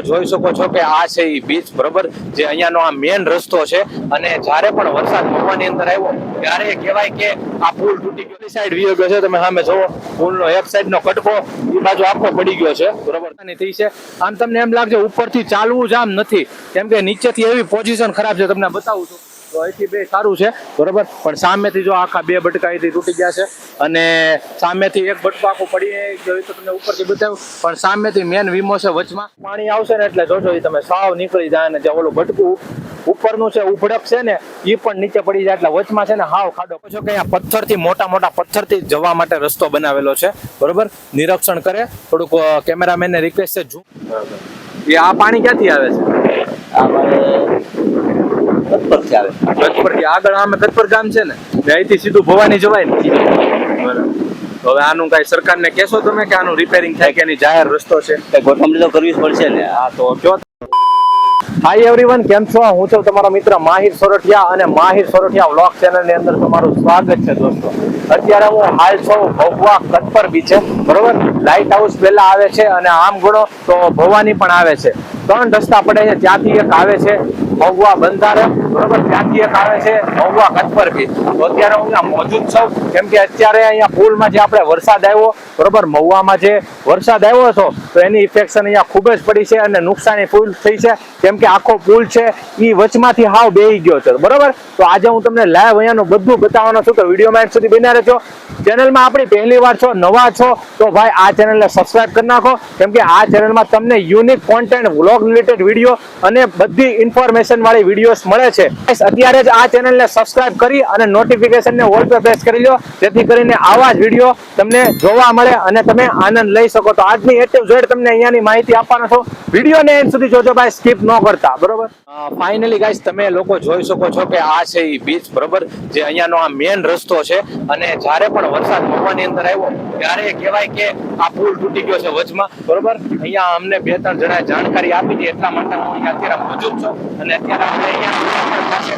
જોઈ શકો છો કે આ છે એ બીચ બરોબર? જે અહીંયાનો આ મેન રસ્તો છે. અને જ્યારે પણ વરસાદ મહુવાની અંદર આવ્યો, ત્યારે કહેવાય કે આ પુલ તૂટી ગયો. સાઈડ વીયો ગયો છે, તમે સામે જોવો પુલનો એક સાઈડનો કટકો, એ બાજુ આખો પડી ગયો છે. બરોબર? થઈ છે. આમ તમને એમ લાગશે ઉપરથી ચાલવું જ આમ નથી. કેમ કે નીચેથી એવી પોઝિશન ખરાબ છે, તમને બતાવું છું. તો અહીંથી બે સારું છે બરોબર? પણ સામેથી જો આખા બે બટકા અહીંથી તૂટી ગયા છે અને સામેથી એક બટકો આખું પડી ગયો એ તો તમને ઉપરથી બતાવ્યું પણ સામેથી મેન વીમો છે વચમાં. પાણી આવશે ને એટલે જોજો એ તમે સાવ નીકળી જાય ને જે ઓલું બટકું ઉપરનું છે ઉભડક છે ને એ પણ નીચે પડી જાય એટલે વચમાં છે ને હાવ ખાડો. છો કે અહીંયા પથ્થરથી મોટા મોટા પથ્થરથી જવા માટે રસ્તો બનાવેલો છે બરોબર? નિરીક્ષણ કરે. થોડુંક કેમેરામેનને રિક્વેસ્ટ છે ઝૂમ. એ આ પાણી ક્યાંથી આવે છે? આ મારે તત્પરથી આવે ગતપરથી આગળ આમે ગતપર ગામ છે ને અહીંથી સીધું ભવાની જવાય ને. બરાબર. હવે આનું કઈ સરકારને કહેશો તમે કે આનું રિપેરિંગ થાય કે એની જાહેર રસ્તો છે. ગોઠવણી તો કરવી જ પડશે ને. આ તો કયો હાય એવરીવન કેમ છો? હું છું તમારો મિત્ર માહિર સોરઠિયા અને માહિર સોરઠિયા વ્લોગ ચેનલની અંદર તમારું સ્વાગત છે દોસ્તો. અત્યારે હું હાલ છું ભગવા કટપર બીચે. બરોબર? લાઇટ હાઉસ પહેલા આવે છે અને આમ ગણો તો ભવાની પણ આવે છે. ત્રણ રસ્તા પડે છે. ત્યાંથી એક આવે છે મહુવા બંધારે બરોબર? ત્યાંથી એક આવે છે મહુવા કટપર બીચ તો અત્યારે હું અહીંયા મોજૂદ છું. કેમ કે અત્યારે અહીંયા પુલમાં જે આપણે વરસાદ આવ્યો, બરોબર? મહુવામાં જે વરસાદ આવ્યો હતો, તો એની ઇફેક્શન અહીંયા ખૂબ જ પડી છે અને નુકસાની ફૂલ થઈ છે. કેમ કે આખો પુલ છે એ વચમાંથી હાવ બેહી ગયો છે, બરોબર? તો આજે હું તમને લાઈવ અહીંયાનું બધું બતાવવાનો છું. તો વિડીયોમાં એન્ડ સુધી બન્યા રહેજો. ચેનલમાં આપણી પહેલી વાર છો, નવા છો, તો ભાઈ આ ચેનલને સબસ્ક્રાઈબ કરી નાખો. કેમ કે આ ચેનલમાં તમને unique content vlog related video અને બધી ઇન્ફોર્મેશન વાળી વિડીયોઝ મળે છે. અત્યારે જ આ ચેનલને સબસ્ક્રાઇબ કરી અને નોટિફિકેશનને ઓલ પર પ્રેસ કરી લો જેથી કરીને આવા જ વીડિયો તમને જોવા મળે અને તમે આનંદ લઈ શકો. તો આજની એ ટુ ઝેડ તમને અહીંયાની માહિતી આપવાનો છો. વિડીયોને એન્ડ સુધી જોજો ભાઈ સ્કીપ ન કરતા. બરોબર? ફાઇનલી ગાઈસ તમે લોકો જોઈ શકો છો કે આ છે એ બીચ બરોબર? જે અહીંયાનો આ મેન રસ્તો છે. અને જ્યારે પણ વરસાદ પડવાની અંદર આવ્યો, ત્યારે કહેવાય કે આ પુલ તૂટી ગયો છે વચમાં. બરોબર? અહીંયા અમને બે ત્રણ જણાએ જાણકારી આપી. હતી એટલા માટે હું અહીંયા અત્યારે મોજૂદ છું. અને અત્યારે આપણે અહીંયા પાસે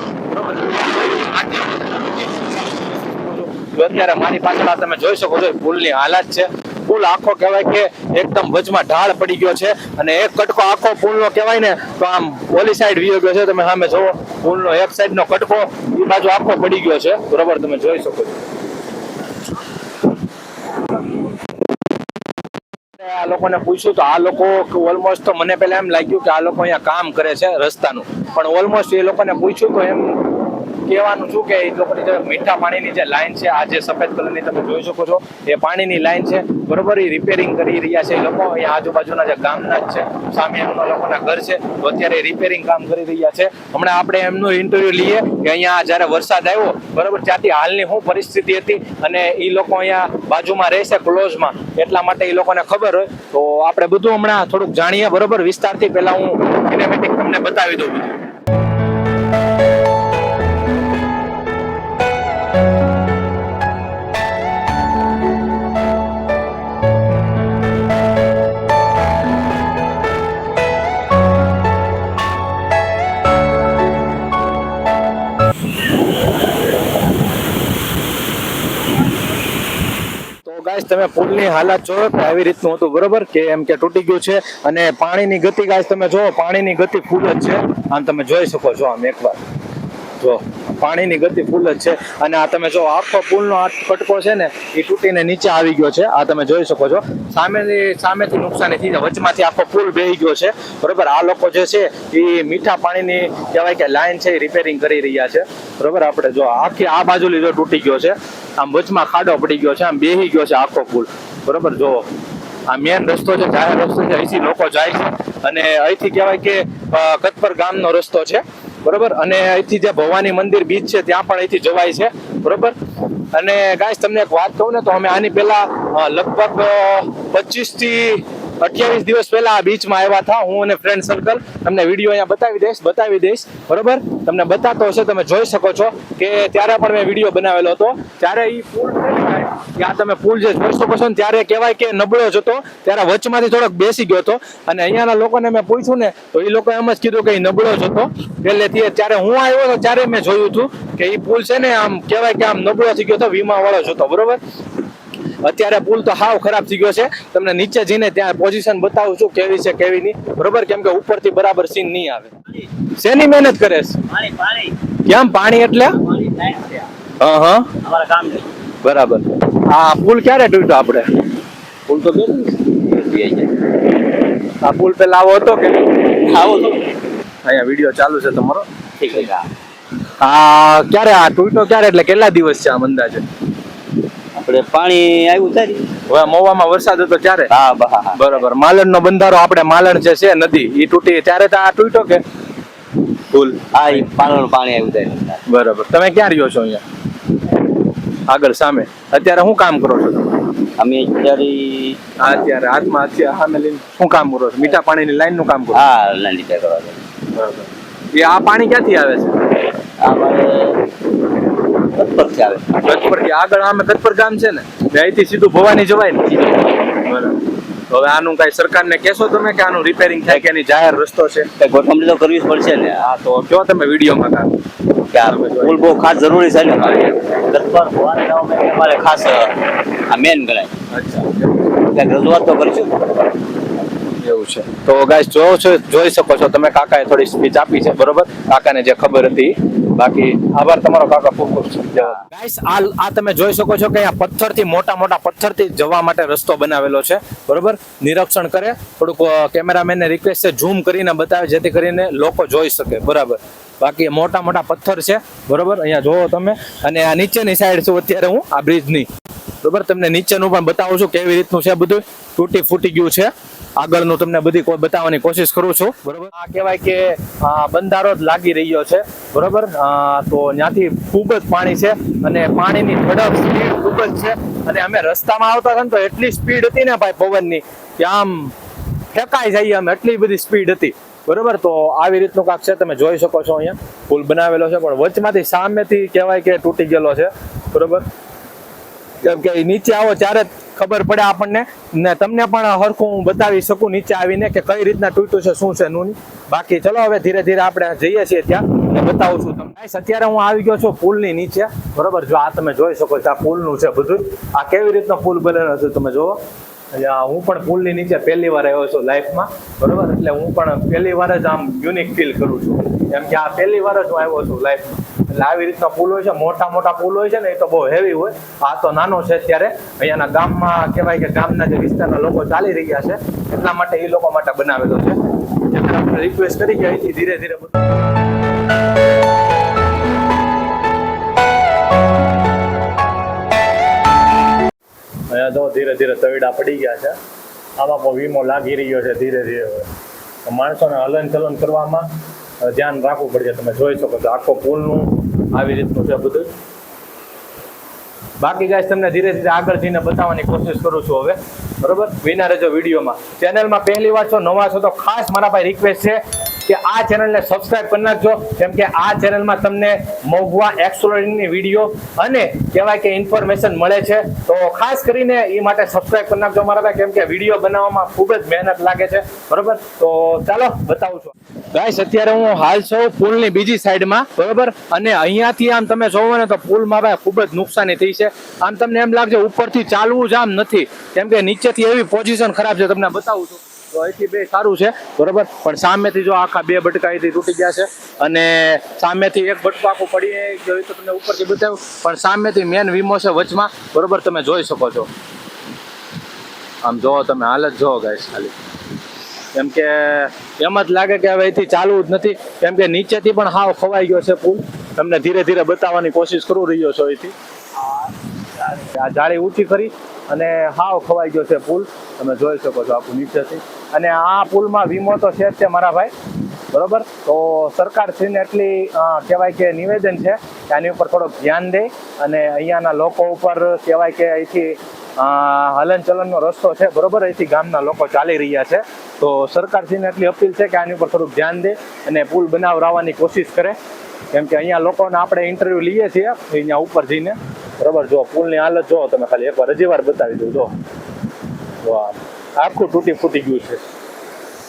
બરોબર અત્યારે મારી પાછળ તમે જોઈ શકો છો ફૂલની હાલત છે. પુલ આખો કહેવાય કે એકદમ વચમાં ઢાળ પડી ગયો છે. અને એક કટકો આખો પુલનો કહેવાય ને, તો આમ ઓલી સાઈડ વીયો ગયો છે. તમે સામે જોવો પુલનો એક સાઈડનો કટકો એ બાજુ આખો પડી ગયો છે. બરોબર, તમે જોઈ શકો છો. લોકોને પૂછ્યું તો આ લોકો ઓલમોસ્ટ તો મને પહેલા એમ લાગ્યું કે આ લોકો અહીંયા કામ કરે છે રસ્તાનું. પણ ઓલમોસ્ટ એ લોકોને પૂછ્યું તો એમ કહેવાનું છું કે એ લોકોની જે મીઠા પાણીની જે લાઈન છે, આ જે સફેદ કલરની તમે જોઈ શકો છો, એ પાણીની લાઈન છે. બરોબર, એ રિપેરિંગ કરી રહ્યા છે એ લોકો. અહીંયા આજુબાજુના જે ગામના જ છે, સામે એમના લોકોના ઘર છે, તો અત્યારે રિપેરિંગ કામ કરી રહ્યા છે. હમણાં આપણે એમનું ઇન્ટરવ્યુ લઈએ કે અહીંયા જ્યારે વરસાદ આવ્યો, બરોબર, ત્યાંથી હાલની શું પરિસ્થિતિ હતી અને એ લોકો અહીંયા બાજુમાં રહેશે ક્લોઝમાં એટલા માટે એ લોકોને ખબર હોય. તો આપણે બધું હમણાં થોડુંક જાણીએ, બરોબર? વિસ્તારથી પહેલાં હું કિનેમેટિક તમને બતાવી દઉં બધું. તમે પુલની હાલત જોયો કે આવી રીતનું હતું, બરોબર? કે એમ કે તૂટી ગયું છે અને પાણીની ગતિ ગાય તમે જોવો, પાણીની ગતિ ફૂલ જ છે. આમ તમે જોઈ શકો છો આમ એકવાર. જો પાણીની ગતિ ફૂલ જ છે. અને આ તમે જો આખો પુલનો આ કટકો છે ને, એ તૂટીને નીચે આવી ગયો છે. આ તમે જોઈ શકો છો. સામેની, સામેથી નુકસાની થઈ જાય. વચમાંથી આખો પુલ બેહી ગયો છે. બરોબર? આ લોકો જે છે, એ મીઠા પાણીની કહેવાય કે લાઈન છે, એ રિપેરિંગ કરી રહ્યા છે. બરોબર? આપણે જો આખી, આ બાજુ લીધો તૂટી ગયો છે. આમ વચમાં ખાડો પડી ગયો છે. આમ બેહી ગયો છે આખો પુલ. બરોબર? જો આ મેન રસ્તો છે, જાહેર રસ્તો છે. અહીંથી લોકો જાય છે. અને અહીંથી કહેવાય કે કતપર ગામનો રસ્તો છે. બરોબર? અને અહીંથી જે ભવાની મંદિર બીચ છે, ત્યાં પણ અહીંથી જવાય છે, બરોબર? અને ગાય તમને એક વાત કહું ને, તો અમે આની પહેલા લગભગ પચીસથી અઠ્યાવીસ દિવસ પહેલા આ બીચમાં આવ્યા હતા. હું અને ફ્રેન્ડ સર્કલ તમને વીડિયો અહીંયા બતાવી દઈશ બતાવી દઈશ. બરોબર? તમને બતાતો હશે, તમે જોઈ શકો છો કે ત્યારે પણ મેં વીડિયો બનાવેલો હતો. ત્યારે એ પુલ ત્યાં તમે પુલ જે જોઈ શકો છો ને, ત્યારે કહેવાય કે નબળો જ હતો. ત્યારે વચમાંથી થોડોક બેસી ગયો હતો. અને અહીંયાના લોકોને મેં પૂછ્યું ને, તો એ લોકો એમ જ કીધું કે એ નબળો જ હતો. એટલે. ત્યારે હું આવ્યો હતો ત્યારે મેં જોયું હતું કે એ પુલ છે ને, આમ કહેવાય કે આમ નબળો થઈ ગયો હતો વીમા વાળો જ હતો. બરોબર? અત્યારે પુલ તો હાવ ખરાબ થઈ ગયો છે. તમને નીચે જઈને ત્યાં પોઝિશન બતાવું છું કેવી છે કેવી નહીં. બરોબર? કેમ કે ઉપરથી બરાબર સીન નહીં આવે. શેની મહેનત કરે છે? કેમ પાણી એટલે? હા હા બરાબર. આ પુલ ક્યારે તૂટ્યો આપણે? પુલ તો આ પુલ પેલા આવો હતો કે આવો તો અહીંયા વીડિયો ચાલુ છે તમારો? ઠીક છે. આ ક્યારે આ તૂટ્યો ક્યારે? એટલે કેટલા દિવસ છે આમ અંદાજે? આપણે પાણી આવ્યું થાય હવે મોવામાં વરસાદ હતો ત્યારે. હા બા બરાબર. માલણ નો બંધારો આપણે માલણ જે છે નદી એ તૂટી ત્યારે તો આ તૂટ્યો કે? ફૂલ હા એ પાલણ પાણી આવ્યું થાય બરાબર. તમે ક્યાં રહ્યો છો અહીંયા? આગળ સામે. અત્યારે શું કામ કરો છો તમે? અમે અત્યારે આ અત્યારે હાથમાં અત્યારે સામે લઈને શું કામ કરો છો? મીઠા પાણીની લાઈનનું કામ કરો હા હા લીધા કરવા બરાબર. એ આ પાણી ક્યાંથી આવે છે? અમારે તત્પરથી આવે કચ્છપરથી આગળ આમે કચ્છપર ગામ છે ને અહીંથી સીધું ભવાની જવાય ને બરાબર. તો હવે આનું કઈ સરકારને કહેશો તમે કે આનું રિપેરિંગ થાય કે એની જાહેર રસ્તો છે? કે ગોઠવણી તો કરવી જ પડશે ને. આ તો કયો તમે વિડીયોમાં કામ કે. આ પુલ બહુ ખાસ જરૂરી છે ને. તત્પર હોવાને જવા અમારે ખાસ આ મેન ગણાય. અચ્છા. રજૂઆત તો કરીશું. એવું છે. તો ગાઈસ જોવો છો જોઈ શકો છો. તમે કાકાએ થોડી સ્પીચ આપી છે બરોબર? કાકાને જે ખબર હતી બાકી આભાર તમારો કાકા ખૂબ ખૂબ ગાઈસ આ આ તમે જોઈ શકો છો કે અહીંયા પથ્થરથી મોટા મોટા પથ્થરથી જવા માટે રસ્તો બનાવેલો છે. બરોબર? નિરીક્ષણ કરે. થોડુંક કેમેરામેનને રિક્વેસ્ટ છે ઝૂમ કરીને બતાવે, જેથી કરીને લોકો જોઈ શકે. બરાબર? બાકી મોટા મોટા પથ્થર છે. બરોબર? અહીંયા જોવો તમે. અને આ નીચેની સાઈડ છું. અત્યારે હું આ બ્રિજની બરોબર, તમને નીચેનું પણ બતાવું છું કેવી રીતનું છે બધું. તૂટી ફૂટી ગયું છે. આગળનું તમને બધી બતાવવાની કોશિશ કરું છું. બરોબર? આ કહેવાય કે બંધારો જ લાગી રહ્યો છે. બરોબર? તો ત્યાંથી ખૂબ જ પાણી છે અને પાણીની ઝડપ સ્પીડ ખૂબ જ છે. અને અમે રસ્તામાં આવતા હતા ને તો એટલી સ્પીડ હતી ને ભાઈ પવનની કે આમ ફેંકાઈ જઈએ અમે. એટલી બધી સ્પીડ હતી. બરોબર? તો આવી રીતનું કાંક છે, તમે જોઈ શકો છો અહીંયા. પુલ બનાવેલો છે, પણ વચમાંથી સામેથી કહેવાય કે તૂટી ગયેલો છે. બરોબર? કેમ કે નીચે આવો ત્યારે ખબર પડે આપણને. ને તમને પણ હરખું હું બતાવી શકું નીચે આવીને કે કઈ રીતના તૂટ્યું છે, શું છે, નું બાકી ચલો હવે ધીરે ધીરે આપણે જઈએ છીએ ત્યાં બતાવું છું તમને. અત્યારે હું આવી ગયો છું પુલની નીચે. બરોબર? જો આ તમે જોઈ શકો છો આ પુલનું છે બધું. આ કેવી રીતનો પુલ બનેલો છે તમે જુઓ. હું પણ પુલની નીચે પહેલી વાર આવ્યો છું લાઈફમાં. બરોબર? એટલે હું પણ પહેલી વાર જ આમ યુનિક ફીલ કરું છું. કેમ કે આ પહેલી વાર જ હું આવ્યો છું લાઈફમાં. એટલે આવી રીતના પુલ હોય છે, મોટા મોટા પુલ હોય છે ને, એ તો બહુ હેવી હોય. આ તો નાનો છે અત્યારે. અહીંયાના ગામમાં કહેવાય કે ગામના જે વિસ્તારના લોકો ચાલી રહ્યા છે, એટલા માટે એ લોકો માટે બનાવેલો છે. રિક્વેસ્ટ કરી કે અહીંથી ધીરે ધીરે અહીંયા તો ધીરે ધીરે તવીડા પડી ગયા છે. આમાં પણ વીમો લાગી રહ્યો છે ધીરે ધીરે. માણસોને હલન ચલન કરવામાં ધ્યાન રાખવું પડશે તમે જોઈ શકો છો આખો પુલનું આવી રીતનું છે બધું. બાકી ગાય તમને ધીરે ધીરે આગળ જઈને બતાવવાની કોશિશ કરું છું હવે. બરોબર? વિના રહેજો વિડીયોમાં. ચેનલમાં પહેલી વાર છો, નવા છો, તો ખાસ મારા ભાઈ રિક્વેસ્ટ છે. કે આ ચેનલને સબસ્ક્રાઇબ કરી નાખજો. કેમ કે આ ચેનલમાં તમને મોગવા એક્સપ્લોરિંગની વીડિયો અને કહેવાય કે ઇન્ફોર્મેશન મળે છે. તો ખાસ કરીને એ માટે સબસ્ક્રાઇબ કરી નાખજો મારા ભાઈ, કેમ કે વીડિયો બનાવવામાં ખૂબ જ મહેનત લાગે છે. બરોબર? તો ચાલો, બતાવું છું. ગાઈસ અત્યારે હું હાલ છું પુલની બીજી સાઈડમાં, બરોબર? અને અહીંયાથી આમ તમે જોવો ને તો પુલમાં ભાઈ ખૂબ જ નુકસાની થઈ છે. આમ તમને એમ લાગશે ઉપરથી ચાલવું જ આમ નથી. કેમ કે નીચેથી એવી પોઝિશન ખરાબ છે, તમને બતાવું છું. તો અહીંથી બે સારું છે, બરોબર? પણ સામેથી જો આખા બે બટકા અહીંથી તૂટી ગયા છે અને સામેથી એક બટકો આખું પડી જોયું તો તમને ઉપરથી બતાવ્યું પણ સામેથી મેન વીમો છે વચમાં, બરોબર? તમે જોઈ શકો છો. આમ જોવો તમે હાલત જોવો ગાઈશ ખાલી. કેમ કે એમ જ લાગે કે હવે અહીંથી ચાલવું જ નથી. કેમ કે નીચેથી પણ હાવ ખવાઈ ગયો છે પુલ. તમને ધીરે ધીરે બતાવવાની કોશિશ કરું રહ્યો છો અહીંથી. આ જાળી ઊંચી કરી અને હાવ ખવાઈ ગયો છે પુલ. તમે જોઈ શકો છો આખું નીચેથી. અને આ પુલમાં વીમો તો છે જ છે મારા ભાઈ. બરોબર? તો સરકાર શ્રીને એટલી કહેવાય કે નિવેદન છે કે આની ઉપર થોડોક ધ્યાન દે અને અહીંયાના લોકો ઉપર કહેવાય કે અહીંથી હલનચલનનો રસ્તો છે. બરોબર? અહીંથી ગામના લોકો ચાલી રહ્યા છે. તો સરકાર શ્રીને એટલી અપીલ છે કે આની ઉપર થોડુંક ધ્યાન દે અને પુલ બનાવરાવવાની કોશિશ કરે. કેમ કે અહીંયા લોકોને આપણે ઇન્ટરવ્યુ લઈએ છીએ અહીંયા ઉપર જઈને. બરોબર? જો પુલની હાલત જો તમે ખાલી એકવાર, હજી વાર બતાવી દઉં જો. આ આખું તૂટી ફૂટી ગયું છે.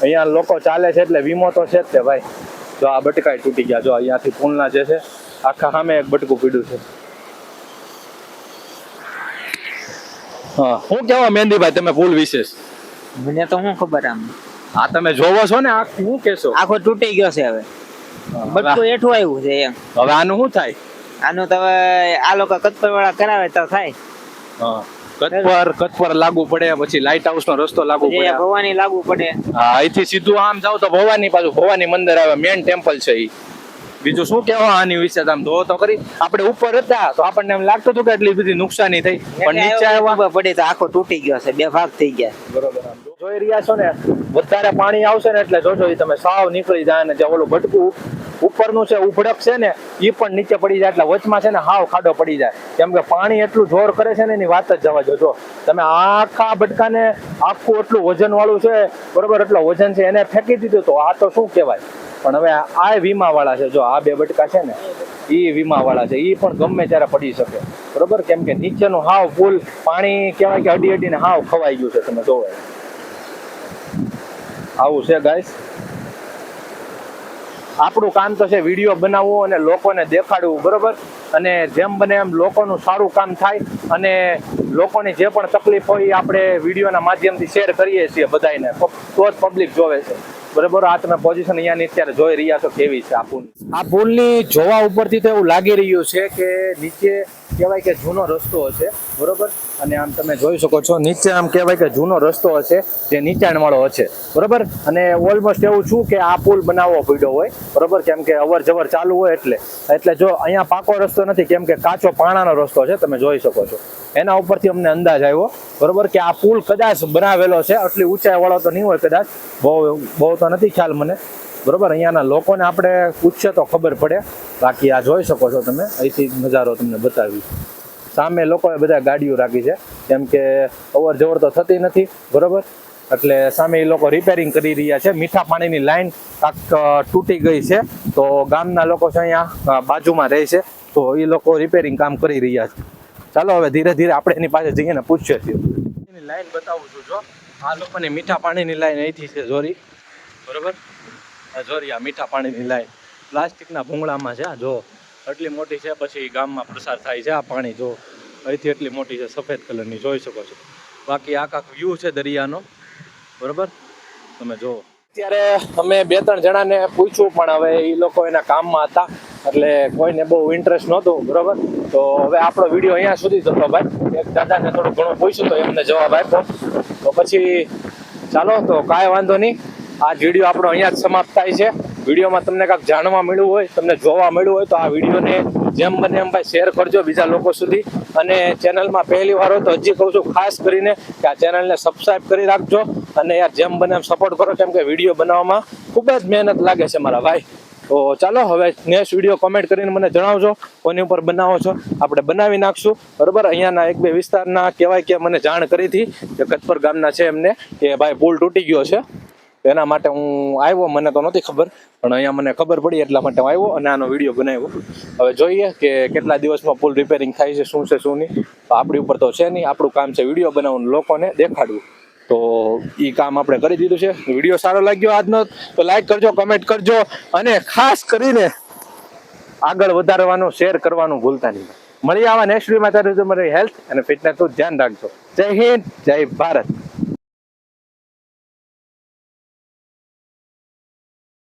અહીંયા લોકો ચાલે છે એટલે વીમો તો છે જ તે ભાઈ. જો આ બટકાઈ તૂટી ગયા જો અહીંયાથી પુલના જે છે આખા સામે એક બટકું પીડ્યું છે. હા. શું કેવા મહેંદીભાઈ તમે પુલ વિશે? મને તો શું ખબર આમ? આ તમે જોવો છો ને આ શું કેશો આખો તૂટી ગયો છે હવે. બટકું એઠું આવ્યું છે એમ. હવે આનું શું થાય? આનું તો આ લોકો કત્તર વાળા કરાવે તો થાય. કતપર કતપર લાગુ પડે પછી લાઇટ હાઉસ નો રસ્તો લાગુ પડે. ભવાની લાગુ પડે. હા અહીંથી સીધું આમ જાવ તો ભવાની પાછું ભવાની મંદિર આવે મેન ટેમ્પલ છે ઈ. બીજું શું કેવા આની વિશે આમ જોવો તો કરી આપણે ઉપર હતા તો આપણને એમ લાગતું હતું કે એટલી બધી નુકસાની થઈ. પણ નીચે આવ્યા પડે તો આખો તૂટી ગયો છે બે ભાગ થઈ ગયા. બરોબર જોઈ રહ્યા છો ને, વધારે પાણી આવશે ને એટલે જોજો એ તમે સાવ નીકળી જાય ને જે ઓલું ભટકું ઉપરનું છે, ઉભડક છે ને એ પણ નીચે પડી જાય એટલે વચમાં છે ને હાવ ખાડો પડી જાય. કેમ કે પાણી એટલું જોર કરે છે ને એની વાત જ જવા જો જો. તમે આખા ભટકાને આખું એટલું વજન વાળું છે, બરોબર, એટલું વજન છે, એને ફેંકી દીધું તો આ તો શું કહેવાય? પણ હવે આ વીમા વાળા છે જો, આ બે બટકા છે ને એ વીમા વાળા છે એ પણ ગમે ત્યારે પડી શકે. બરોબર? કેમ કે નીચેનું હાવ પુલ પાણી કહેવાય કે અડી અડીને હાવ ખવાઈ ગયું છે, તમે જોવો. આવું છે ગાઈસ આપણું કામ તો છે વીડિયો બનાવવો અને લોકોને દેખાડવું, બરોબર? અને જેમ બને એમ લોકોનું સારું કામ થાય અને લોકોની જે પણ તકલીફ હોય એ આપણે વિડીયોના માધ્યમથી શેર કરીએ છીએ બધાને તો જ પબ્લિક જોવે છે. બરોબર? આ તમે પોઝિશન અહીંયાની અત્યારે જોઈ રહ્યા છો કેવી છે આ પુલ. આ પુલની જોવા ઉપરથી તો એવું લાગી રહ્યું છે કે નીચે કહેવાય કે જૂનો રસ્તો હશે, બરોબર? અને આમ તમે જોઈ શકો છો, નીચે આમ કહેવાય કે જૂનો રસ્તો હશે, જે નીચાણવાળો હશે. બરાબર? અને ઓલમોસ્ટ એવું છું કે આ પુલ બનાવવો પડ્યો હોય. બરાબર? કેમ કે અવર જવર ચાલુ હોય એટલે. એટલે જો અહીંયા પાકો રસ્તો નથી, કેમ કે કાચો પાણાનો રસ્તો છે, તમે જોઈ શકો છો. એના ઉપરથી અમને અંદાજ આવ્યો. બરાબર? કે આ પુલ કદાચ બનાવેલો છે, આટલી ઊંચાઈવાળો તો નહીં હોય કદાચ. બહુ બહુ તો નથી ખ્યાલ મને. બરોબર? અહીંયાના લોકોને આપણે પૂછીએ તો ખબર પડે. બાકી આ જોઈ શકો છો તમે. અહીંથી નજારો તમને બતાવી સામે લોકોએ બધા ગાડીઓ રાખી છે. કેમ કે અવર જવર તો થતી નથી, બરોબર? એટલે સામે એ લોકો રિપેરિંગ કરી રહ્યા છે. મીઠા પાણીની લાઈન કાંક તૂટી ગઈ છે. તો ગામના લોકો છે અહીંયા બાજુમાં રહે છે. તો એ લોકો રિપેરિંગ કામ કરી રહ્યા છે. ચાલો હવે ધીરે ધીરે આપણે એની પાસે જઈએ ને પૂછીએ છીએ. એની લાઈન બતાવું છું, જો. આ લોકોની મીઠા પાણીની લાઈન અહીંથી છે, જોરી. બરોબર? જોરી, આ મીઠા પાણીની લાઈન. પ્લાસ્ટિકના ભૂંગળામાં છે જો. એટલી મોટી છે, પછી ગામમાં પ્રસાર થાય છે આ પાણી. જો અહીંથી એટલી મોટી છે, સફેદ કલરની જોઈ શકો છો. બાકી આખા વ્યૂ છે દરિયાનો. બરોબર? તમે જુઓ. અત્યારે અમે બે ત્રણ જણાને પૂછ્યું, પણ હવે એ લોકો એના કામમાં હતા, એટલે કોઈને બહુ ઇન્ટરેસ્ટ નહોતું, બરોબર? તો હવે આપણો વીડિયો અહીંયા સુધી જતો ભાઈ. એક દાદાને થોડું ઘણું પૂછ્યું તો એમને જવાબ આપ્યો. તો પછી ચાલો, તો કાંઈ વાંધો નહીં. આ વીડિયો આપણો અહીંયા જ સમાપ્ત થાય છે. વિડીયોમાં તમને કાંઈક જાણવા મળ્યું હોય, તમને જોવા મળ્યું હોય, તો આ વિડીયોને જેમ બને એમ ભાઈ શેર કરજો બીજા લોકો સુધી. અને ચેનલમાં પહેલી વાર હોય તો હજી કહું છું, ખાસ કરીને કે આ ચેનલને સબસ્ક્રાઇબ કરી રાખજો. અને યાર, જેમ બને એમ સપોર્ટ કરો, કેમ કે વીડિયો બનાવવામાં ખૂબ જ મહેનત લાગે છે મારા ભાઈ. તો ચાલો, હવે નેક્સ્ટ વીડિયો કોમેન્ટ કરીને મને જણાવજો, કોની ઉપર બનાવો છો. આપણે બનાવી નાખશું. બરોબર? અહીંયાના એક બે વિસ્તારના કહેવાય કે મને જાણ કરી હતી, કે કચ્છપર ગામના છે એમને, કે ભાઈ પુલ તૂટી ગયો છે. એના માટે હું આવ્યો, મને તો નહોતી ખબર, પણ અહીંયા મને ખબર પડી એટલા માટે હું આવ્યો અને આનો વીડિયો બનાવ્યો. હવે જોઈએ કે કેટલા દિવસમાં પુલ રિપેરિંગ થાય છે, શું છે, શું નહીં. તો આપણી ઉપર તો છે નહીં, આપણું કામ છે વીડિયો બનાવવાનું, લોકોને દેખાડવું. તો એ કામ આપણે કરી દીધું છે. વીડિયો સારો લાગ્યો આજનો, તો લાઈક કરજો કમેન્ટ કરજો, અને ખાસ કરીને આગળ વધારવાનું શેર કરવાનું ભૂલતા નહીં. મળી આવા નેક્સ્ટ વિડીયોમાં ત્યારે હેલ્થ અને ફિટનેસનું ધ્યાન રાખજો. જય હિન્દ, જય ભારત.